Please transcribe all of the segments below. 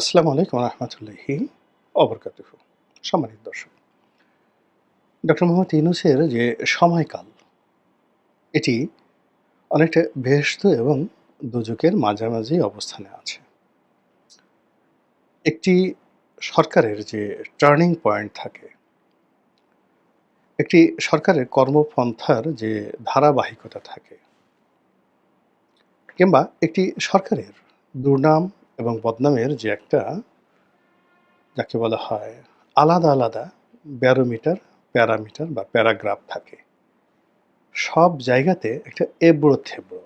আসসালামু আলাইকুম রহমতুল্লাহি অবরকাতুহ সম্মানিত দর্শক, ডক্টর মোহাম্মদ ইউনুসের যে সময়কাল, এটি অনেকটা বেহস্ত এবং মাঝামাঝি অবস্থানে আছে। একটি সরকারের যে টার্নিং পয়েন্ট থাকে, একটি সরকারের কর্মপন্থার যে ধারাবাহিকতা থাকে, কিংবা একটি সরকারের দুর্নাম এবং বদনামের যে একটা, যাকে বলা হয় আলাদা আলাদা ব্যারোমিটার, প্যারামিটার বা প্যারাগ্রাফ থাকে। সব জায়গাতে একটা এব্রো থেবড়ো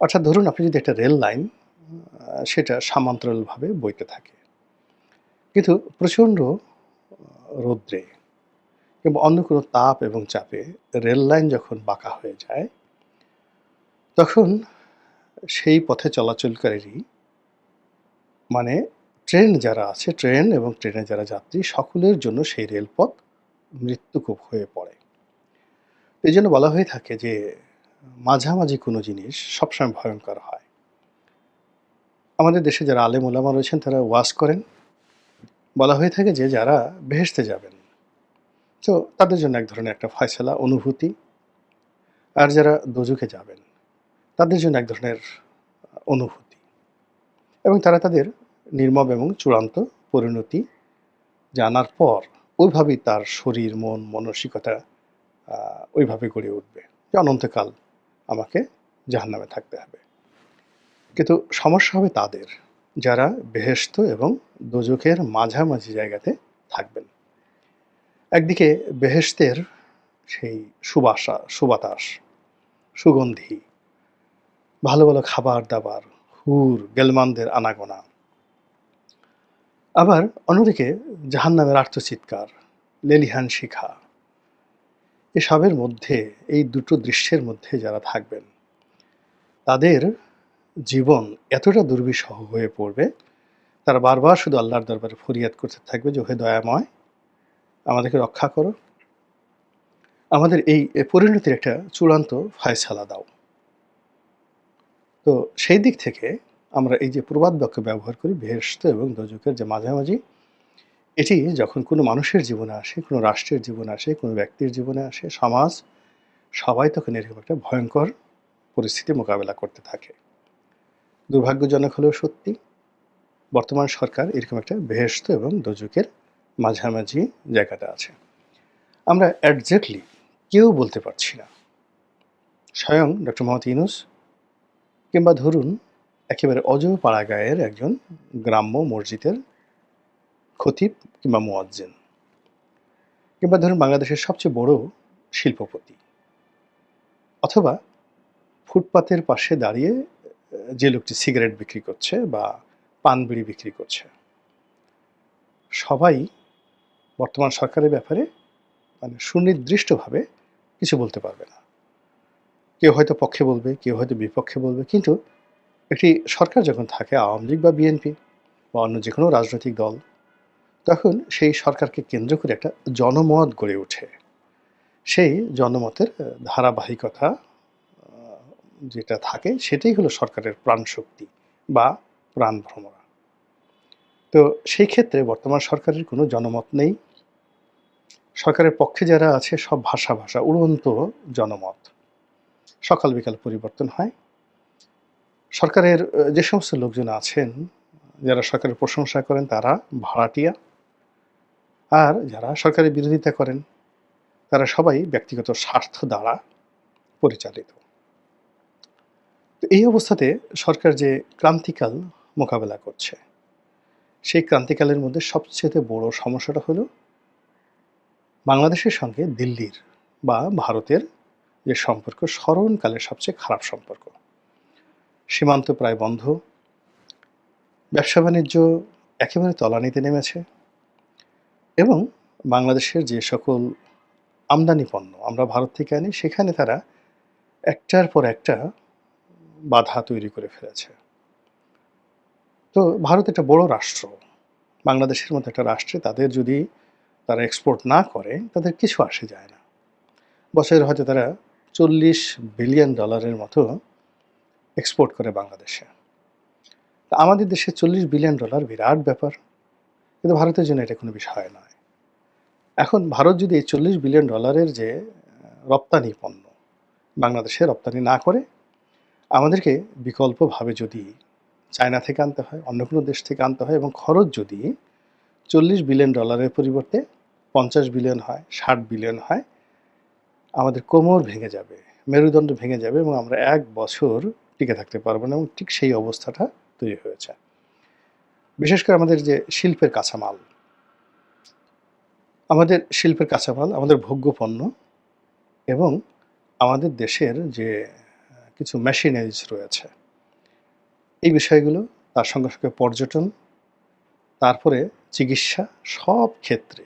অর্থাৎ ধরুন আপনি যদি একটা রেল লাইন সেটা সমান্তরালভাবে বইতে থাকে। কিন্তু প্রচণ্ড রৌদ্রে কিংবা অন্য কোনো তাপ এবং চাপে রেল লাইন যখন বাঁকা হয়ে যায়, তখন সেই পথে চলাচলকারী মানে ট্রেন যারা আছে, ট্রেন এবং ট্রেনে যারা যাত্রী, সকলের জন্য সেই রেলপথ মৃত্যুকূপ হয়ে পড়ে। এই জন্য বলা হয়ে থাকে যে, মাঝামাঝি কোনো জিনিস সবসময় ভয়ঙ্কর হয়। আমাদের দেশে যারা আলেম ওলামা রয়েছেন, তারা ওয়াজ করেন। বলা হয়ে থাকে যে, যারা বেহেশতে যাবেন। তো তাদের জন্য এক ধরনের একটা ফয়সলা, অনুভূতি। আর যারা দোজুকে যাবেন তাদের জন্য এক ধরনের অনুভূতি। এবং তারা তাদের নির্মম এবং চূড়ান্ত পরিণতি জানার পর ওইভাবেই তার শরীর, মন, মানসিকতা ওইভাবে গড়ে উঠবে যে অনন্তকাল আমাকে জাহান্নামে থাকতে হবে। কিন্তু সমস্যা হবে তাদের, যারা বেহেস্ত এবং দোজখের মাঝামাঝি জায়গাতে থাকবেন। একদিকে বেহেস্তের সেই সুবাসা, সুবাতাস, সুগন্ধি ভালো ভালো খাবার, দাবার, হুর, গেলমানদের আনাগোনা। আবার অন্যদিকে জাহান্নামের আর্থচিৎকার লেলিহান শিখা। এসবের মধ্যে, এই দুটো দৃশ্যের মধ্যে যারা থাকবেন, তাদের জীবন এতটা দুর্বিষহ হয়ে পড়বে, তারা বারবার শুধু আল্লাহর দরবারে ফরিয়াদ করতে থাকবে যে হে দয়াময়, আমাদেরকে রক্ষা করো। আমাদের এই পরিণতির একটা চূড়ান্ত ফায়সালা দাও। তো সেই দিক থেকে আমরা এই যে প্রবাদ বাক্য ব্যবহার করি বেহেস্ত এবং দোজকের যে মাঝামাঝি, এটি যখন কোনো মানুষের জীবনে আসে, কোনো রাষ্ট্রের জীবনে আসে, কোনো ব্যক্তির জীবনে আসে, সমাজ, সবাই তখন এরকম একটা ভয়ঙ্কর পরিস্থিতি মোকাবেলা করতে থাকে। দুর্ভাগ্যজনক হলেও সত্যি, বর্তমান সরকার এরকম একটা বেহেস্ত এবং দোজকের মাঝামাঝি জায়গাটা আছে। আমরা অ্যাডজেক্টলি কেউ বলতে পারছি না। স্বয়ং ডক্টর মোহাম্মদ ইউনুস কিংবা ধরুন, একেবারে অজয় পাড়াগাঁয়ের একজন গ্রাম্য মসজিদের খতিব কিংবা মোয়াজ্জেন, কিংবা ধরুন বাংলাদেশের সবচেয়ে বড় শিল্পপতি, অথবা ফুটপাতের পাশে দাঁড়িয়ে যে লোকটি সিগারেট বিক্রি করছে বা পান বিড়ি বিক্রি করছে, সবাই বর্তমান সরকারের ব্যাপারে মানে সুনির্দিষ্টভাবে কিছু বলতে পারবে না। কেউ হয়তো পক্ষে বলবে, কেউ হয়তো বিপক্ষে বলবে, কিন্তু একটি সরকার যখন থাকে, আওয়ামী লীগ বা বিএনপি বা অন্য যে কোনো রাজনৈতিক দল, তখন সেই সরকারকে কেন্দ্র করে একটা জনমত গড়ে ওঠে। সেই জনমতের ধারাবাহিকতা যেটা থাকে, সেটাই হলো সরকারের প্রাণশক্তি বা প্রাণ ভ্রমরা। তো সেই ক্ষেত্রে বর্তমান সরকারের কোনো জনমত নেই। সরকারের পক্ষে যারা আছে, সব ভাষা ভাষা, উড়ন্ত জনমত। সকাল বিকাল পরিবর্তন হয়। সরকারের যে সমস্ত লোকজন আছেন, যারা সরকারের প্রশংসা করেন, তারা ভাড়াটিয়া। আর যারা সরকারের বিরোধিতা করেন, তারা সবাই ব্যক্তিগত স্বার্থ দ্বারা পরিচালিত। এই অবস্থাতে সরকার যে ক্রান্তিকাল মোকাবেলা করছে, সেই ক্রান্তিকালের মধ্যে সবচেয়ে বড় সমস্যাটা হলো, বাংলাদেশের সঙ্গে দিল্লির বা ভারতের যে সম্পর্ক স্মরণকালের সবচেয়ে খারাপ সম্পর্ক। সীমান্ত প্রায় বন্ধ। ব্যবসা বাণিজ্য একেবারে তলানিতে নেমেছে এবং বাংলাদেশের যে সকল আমদানি পণ্য আমরা ভারত থেকে আনি, সেখানে তারা একটার পর একটা বাধা তৈরি করে ফেলেছে। তো ভারত একটা বড় রাষ্ট্র। বাংলাদেশের মতো একটা রাষ্ট্রে তাদের যদি তারা এক্সপোর্ট না করে, তাদের কিছু আসে যায় না। বছরের হয়তো তারা চল্লিশ বিলিয়ন ডলারের মতো এক্সপোর্ট করে বাংলাদেশে। আমাদের দেশে চল্লিশ বিলিয়ন ডলার বিরাট ব্যাপার। কিন্তু ভারতের জন্য এটা কোনো বিষয় নয়। এখন ভারত যদি এই চল্লিশ বিলিয়ন ডলারের যে রপ্তানি পণ্য বাংলাদেশে রপ্তানি না করে, আমাদেরকে বিকল্পভাবে যদি চায়না থেকে আনতে হয়, অন্য কোনো দেশ থেকে আনতে হয় এবং খরচ যদি চল্লিশ বিলিয়ন ডলারের পরিবর্তে পঞ্চাশ বিলিয়ন হয়, ষাট বিলিয়ন হয় আমাদের কোমর ভেঙে যাবে, মেরুদণ্ড ভেঙে যাবে এবং আমরা এক বছর টিকে থাকতে পারব না এবং ঠিক সেই অবস্থাটা তৈরি হয়েছে। বিশেষ করে আমাদের যে শিল্পের কাঁচামাল, আমাদের শিল্পের কাঁচামাল আমাদের ভোগ্য পণ্য এবং আমাদের দেশের যে কিছু মেশিনারিজ রয়েছে, এই বিষয়গুলো তার সঙ্গে সঙ্গে পর্যটন, তারপরে চিকিৎসা সব ক্ষেত্রে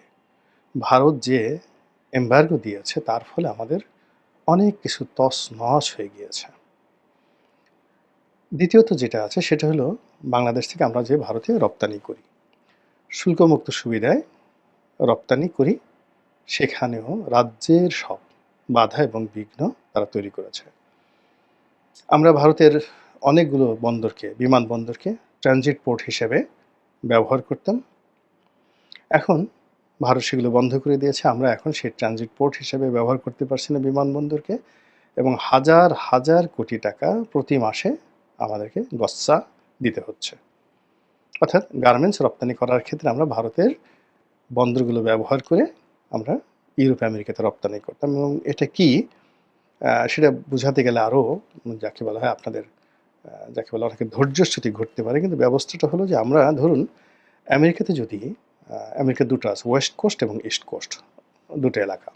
ভারত যে এম্বার্গো দিয়েছে, তার ফলে আমাদের অনেক কিছু তস নস হয়ে গিয়েছে। দ্বিতীয়ত যেটা আছে, সেটা হলো বাংলাদেশ থেকে আমরা যে ভারতে রপ্তানি করি, শুল্কমুক্ত সুবিধায় রপ্তানি করি, সেখানেও রাজ্যের সব বাধা এবং বিঘ্ন তারা তৈরি করেছে। আমরা ভারতের অনেকগুলো বন্দরকে, বিমানবন্দরকে ট্রানজিট পোর্ট হিসেবে ব্যবহার করতাম। এখন ভারত সেগুলো বন্ধ করে দিয়েছে। আমরা এখন সেই ট্রানজিট পোর্ট হিসেবে ব্যবহার করতে পারছি না বিমানবন্দরকে এবং হাজার হাজার কোটি টাকা প্রতি মাসে আমাদেরকে গচ্চা দিতে হচ্ছে। অর্থাৎ গার্মেন্টস রপ্তানি করার ক্ষেত্রে আমরা ভারতের বন্দরগুলো ব্যবহার করে আমরা ইউরোপ, আমেরিকাতে রপ্তানি করতাম এবং এটা কি? সেটা বোঝাতে গেলে আরও যাকে বলা হয় আপনাদের যাকে বলা অনেকে ধৈর্যচ্যুতি ঘটতে পারে। কিন্তু ব্যবস্থাটা হলো যে আমরা ধরুন আমেরিকাতে যদি আহ, আমেরিকার দুটো আছে ওয়েস্ট কোস্ট এবং ইস্ট কোস্ট দুটো এলাকা।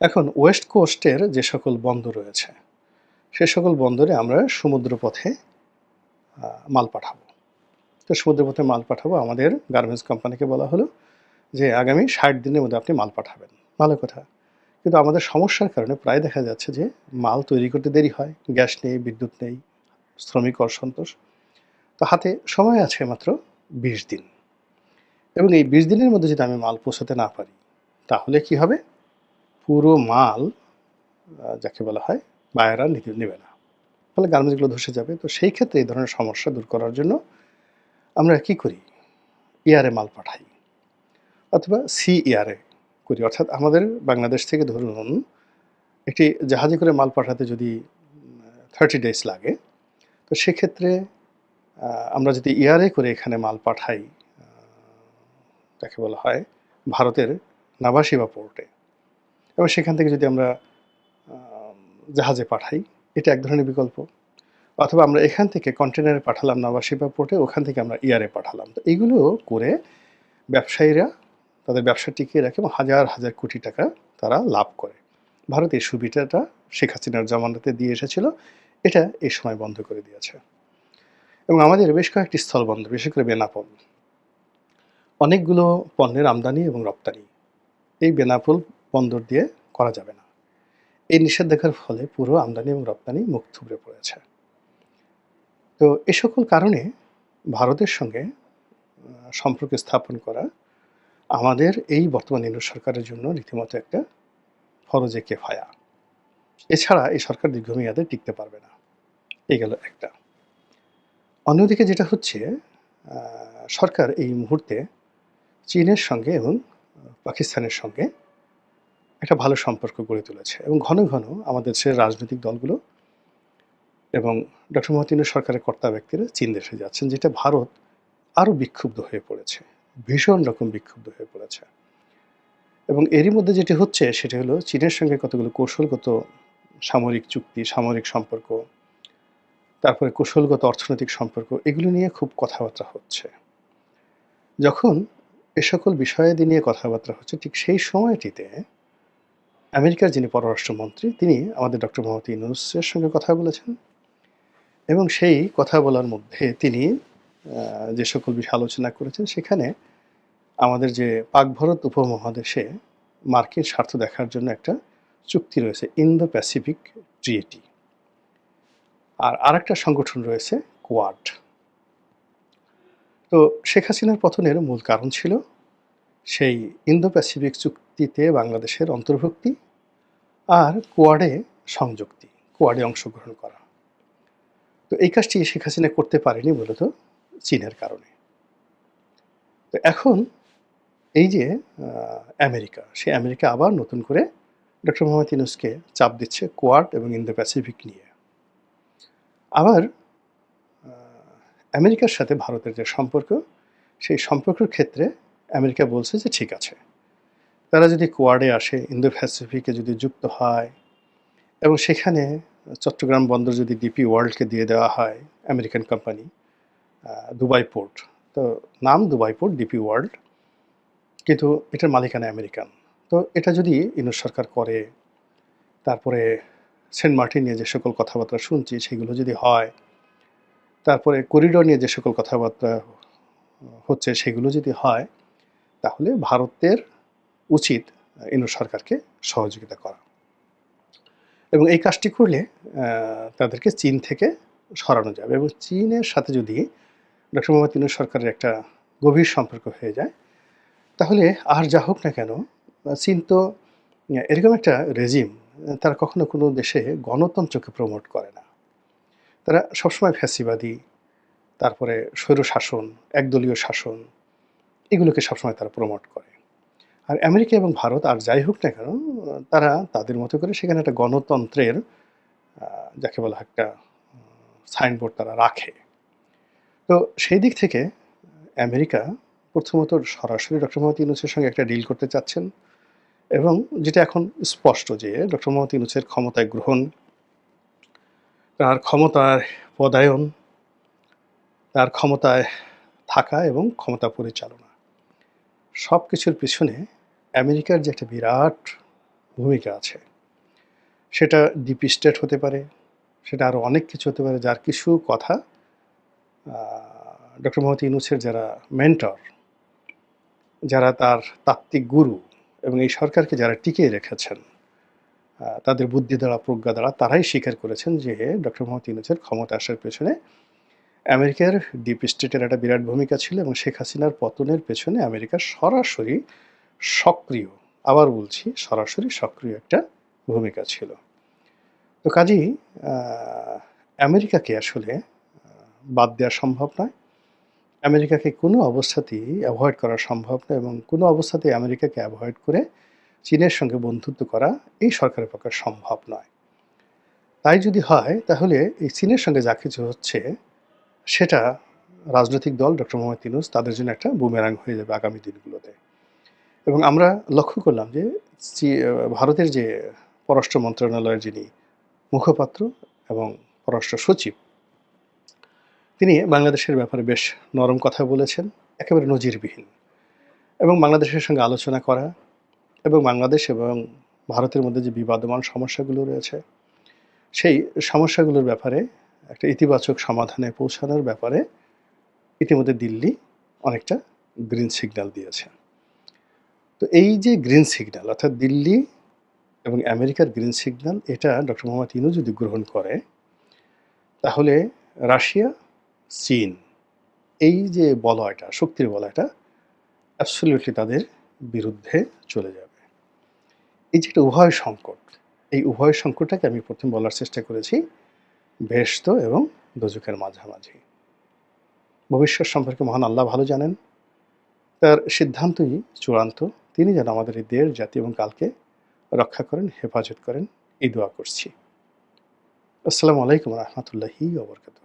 এখন ওয়েস্ট কোস্টের যে সকল বন্দর রয়েছে সে সকল বন্দরে আমরা সমুদ্রপথে মাল পাঠাবো। তো সমুদ্রপথে মাল পাঠাবো আমাদের গার্মেন্টস কোম্পানিকে বলা হলো যে আগামী ষাট দিনের মধ্যে আপনি মাল পাঠাবেন। ভালো কথা। কিন্তু আমাদের সমস্যার কারণে প্রায় দেখা যাচ্ছে যে মাল তৈরি করতে দেরি হয় গ্যাস নেই বিদ্যুৎ নেই শ্রমিক অসন্তোষ। তো হাতে সময় আছে মাত্র বিশ দিন। এবং এই বিশ দিনের মধ্যে যদি আমি মাল পৌঁছাতে না পারি, তাহলে কি হবে? পুরো মাল যাকে বলা হয়, বায়েরা নিতে নেবে না। ফলে গার্মেন্টসগুলো ধসে যাবে। তো সেই ক্ষেত্রে এই ধরনের সমস্যা দূর করার জন্য আমরা কি করি? ইয়ারে মাল পাঠাই অথবা সি ইয়ারে করি। অর্থাৎ আমাদের বাংলাদেশ থেকে ধরুন একটি জাহাজে করে মাল পাঠাতে যদি থার্টি ডেজ লাগে, তো সেক্ষেত্রে আমরা যদি ইয়ারে করে এখানে মাল পাঠাই যাকে বলা হয় ভারতের নাভাসিবা পোর্টে। এবং সেখান থেকে যদি আমরা জাহাজে পাঠাই, এটা এক ধরনের বিকল্প। অথবা আমরা এখান থেকে কন্টেনারে পাঠালাম নাভাসিবা পোর্টে, ওখান থেকে আমরা ইয়ারে পাঠালাম। তো এইগুলো করে ব্যবসায়ীরা তাদের ব্যবসা টিকিয়ে রাখে এবং হাজার হাজার কোটি টাকা তারা লাভ করে। ভারত এই সুবিধাটা শেখ হাসিনার জমানাতে দিয়ে এসেছিল। এটা এই সময় বন্ধ করে দিয়েছে। এবং আমাদের বেশ কয়েকটি স্থলবন্দর, বিশেষ করে বেনাপোল। অনেকগুলো পণ্যের আমদানি এবং রপ্তানি। এই বেনাপোল বন্দর দিয়ে করা যাবে না। এই নিষেধাজ্ঞার ফলে পুরো আমদানি এবং রপ্তানি মুখ থুবড়ে পড়েছে। তো এ সকল কারণে ভারতের সঙ্গে সম্পর্ক স্থাপন করা আমাদের এই বর্তমান ইন্দু সরকারের জন্য রীতিমতো একটা ফরজে কেফায়া। এছাড়া এই সরকার দীর্ঘমেয়াদে টিকতে পারবে না। এই গেল একটা। অন্যদিকে যেটা হচ্ছে সরকার এই মুহূর্তে চীনের সঙ্গে এবং পাকিস্তানের সঙ্গে একটা ভালো সম্পর্ক গড়ে তুলেছে এবং ঘন ঘন আমাদের দেশের রাজনৈতিক দলগুলো এবং ডক্টর মহতিনের সরকারের কর্তা ব্যক্তিরা চীন দেশে যাচ্ছেন, যেটা ভারত আরও বিক্ষুব্ধ হয়ে পড়েছে, ভীষণ রকম বিক্ষুব্ধ হয়ে পড়েছে। এবং এরই মধ্যে যেটি হচ্ছে, সেটি হলো চীনের সঙ্গে কতগুলো কৌশলগত সামরিক চুক্তি, সামরিক সম্পর্ক, তারপরে কৌশলগত অর্থনৈতিক সম্পর্ক, এগুলো নিয়ে খুব কথাবার্তা হচ্ছে। যখন এ সকল বিষয়াদি নিয়ে কথাবার্তা হচ্ছে, ঠিক সেই সময়টিতে আমেরিকার যিনি পররাষ্ট্রমন্ত্রী, তিনি আমাদের ডক্টর মোহাম্মদ ইউনুসের সঙ্গে কথা বলেছেন। এবং সেই কথা বলার মধ্যে তিনি যে সকল বিষয় আলোচনা করেছেন, সেখানে আমাদের যে পাক ভারত উপমহাদেশে মার্কিন স্বার্থ দেখার জন্য একটা চুক্তি রয়েছে ইন্দো প্যাসিফিক ট্রিয়েটি আর আরেকটা সংগঠন রয়েছে, কোয়াড। তো শেখ হাসিনার পতনের মূল কারণ ছিল সেই ইন্দো প্যাসিফিক চুক্তিতে বাংলাদেশের অন্তর্ভুক্তি আর কোয়াডে সংযুক্তি, কোয়াডে অংশগ্রহণ করা। তো এই কাজটি শেখ হাসিনা করতে পারেনি মূলত চীনের কারণে। তো এখন এই যে আমেরিকা সেই আমেরিকা আবার নতুন করে ডক্টর মোহাম্মদ ইউনুসকে চাপ দিচ্ছে কোয়াড এবং ইন্দো প্যাসিফিক নিয়ে। আবার আমেরিকার সাথে ভারতের যে সম্পর্ক, সেই সম্পর্কের ক্ষেত্রে আমেরিকা বলছে যে ঠিক আছে। তারা যদি কোয়াডে আসে ইন্দো প্যাসিফিকে যদি যুক্ত হয়, এবং সেখানে চট্টগ্রাম বন্দর যদি ডিপি ওয়ার্ল্ডকে দিয়ে দেওয়া হয়, আমেরিকান কোম্পানি দুবাই পোর্ট। তো নাম দুবাই পোর্ট, ডিপি ওয়ার্ল্ড, কিন্তু এটার মালিকানা আমেরিকান। তো এটা যদি ইউনুস সরকার করে, তারপরে সেন্ট মার্টিন নিয়ে যে সকল কথাবার্তা শুনছি, সেগুলো যদি হয় তারপরে করিডোর নিয়ে যে সকল কথাবার্তা হচ্ছে সেগুলো যদি হয়, তাহলে ভারতের উচিত ইউনুস সরকারকে সহযোগিতা করা। এবং এই কাজটি করলে তাদেরকে চীন থেকে সরানো যাবে। এবং চীনের সাথে যদি ডক্টর মোহাম্মদ ইউনুস সরকারের একটা গভীর সম্পর্ক হয়ে যায়, তাহলে আর যা হোক না কেন, চীন তো এরকম একটা রেজিম তারা কখনো কোনো দেশে গণতন্ত্রকে প্রমোট করে না। তারা সবসময় ফ্যাসিবাদী, তারপরে স্বৈর শাসন একদলীয় শাসন, এগুলোকে সবসময় তারা প্রমোট করে। আর আমেরিকা এবং ভারত, আর যাই হোক না কেন, তারা তাদের মতো করে সেখানে একটা গণতন্ত্রের যাকে বলা একটা সাইনবোর্ড তারা রাখে। তো সেই দিক থেকে আমেরিকা প্রথমত সরাসরি ডক্টর মোহাম্মদ ইউনুসের সঙ্গে একটা ডিল করতে চাচ্ছেন এবং যেটা এখন স্পষ্ট যে ডক্টর মোহাম্মদ ইউনুসের ক্ষমতায় গ্রহণ তার ক্ষমতার পদায়ন, তার ক্ষমতায় থাকা এবং ক্ষমতা পরিচালনা। সব কিছুর পিছনে আমেরিকার যে একটা বিরাট ভূমিকা আছে, সেটা ডিপি স্টেট হতে পারে, সেটা আরও অনেক কিছু হতে পারে, যার কিছু কথা ডক্টর মোহাম্মদ ইউনুসের যারা মেন্টর, যারা তার তাত্ত্বিক গুরু এবং এই সরকারকে যারা টিকিয়ে রেখেছেন তাদের বুদ্ধি দ্বারা, প্রজ্ঞা দ্বারা তারাই স্বীকার করেছেন যে ডক্টর মোহাম্মদ ইউনুসের ক্ষমতা আসার পেছনে আমেরিকার ডিপ স্টেটের একটা বিরাট ভূমিকা ছিল এবং শেখ হাসিনার পতনের পেছনে আমেরিকার সরাসরি সক্রিয়, আবার বলছি সরাসরি সক্রিয় একটা ভূমিকা ছিল। তো কাজেই আমেরিকাকে আসলে বাদ দেওয়া সম্ভব নয়। আমেরিকাকে কোনো অবস্থাতেই অ্যাভয়েড করা সম্ভব নয় এবং কোনো অবস্থাতেই আমেরিকাকে অ্যাভয়েড করে চীনের সঙ্গে বন্ধুত্ব করা এই সরকারের পক্ষে সম্ভব নয়। তাই যদি হয়, তাহলে এই চীনের সঙ্গে যা কিছু হচ্ছে, সেটা রাজনৈতিক দল ডক্টর মোহাম্মদ ইউনুস তাদের জন্য একটা বুমেরাং হয়ে যাবে আগামী দিনগুলোতে। এবং আমরা লক্ষ্য করলাম যে ভারতের যে পররাষ্ট্র মন্ত্রণালয়ের যিনি মুখপাত্র এবং পররাষ্ট্র সচিব, তিনি বাংলাদেশের ব্যাপারে বেশ নরম কথা বলেছেন, একেবারে নজিরবিহীন। এবং বাংলাদেশের সঙ্গে আলোচনা করা এবং বাংলাদেশ এবং ভারতের মধ্যে যে বিবাদমান সমস্যাগুলো রয়েছে, সেই সমস্যাগুলোর ব্যাপারে একটা ইতিবাচক সমাধানে পৌঁছানোর ব্যাপারে ইতিমধ্যে দিল্লি অনেকটা গ্রিন সিগন্যাল দিয়েছে। তো এই যে গ্রিন সিগন্যাল অর্থাৎ দিল্লি এবং আমেরিকার গ্রিন সিগন্যাল এটা ডক্টর মোহাম্মদ ইনু যদি গ্রহণ করে, তাহলে রাশিয়া, চীন, এই যে বলয়টা, শক্তির বলয়টা অ্যাবসলিউটলি তাদের বিরুদ্ধে চলে যাবে। এই যে একটা উভয় সংকট, এই উভয় সংকটটাকে আমি প্রথম বলার চেষ্টা করেছি বেহস্ত এবং দোজকের মাঝামাঝি। ভবিষ্যৎ সম্পর্কে মহান আল্লাহ ভালো জানেন। তার সিদ্ধান্তই চূড়ান্ত। তিনি যেন আমাদের এই দেশ, জাতি এবং কালকে রক্ষা করেন, হেফাজত করেন, এই দোয়া করছি। আসসালামু আলাইকুম রহমতুল্লাহি ওবরকাত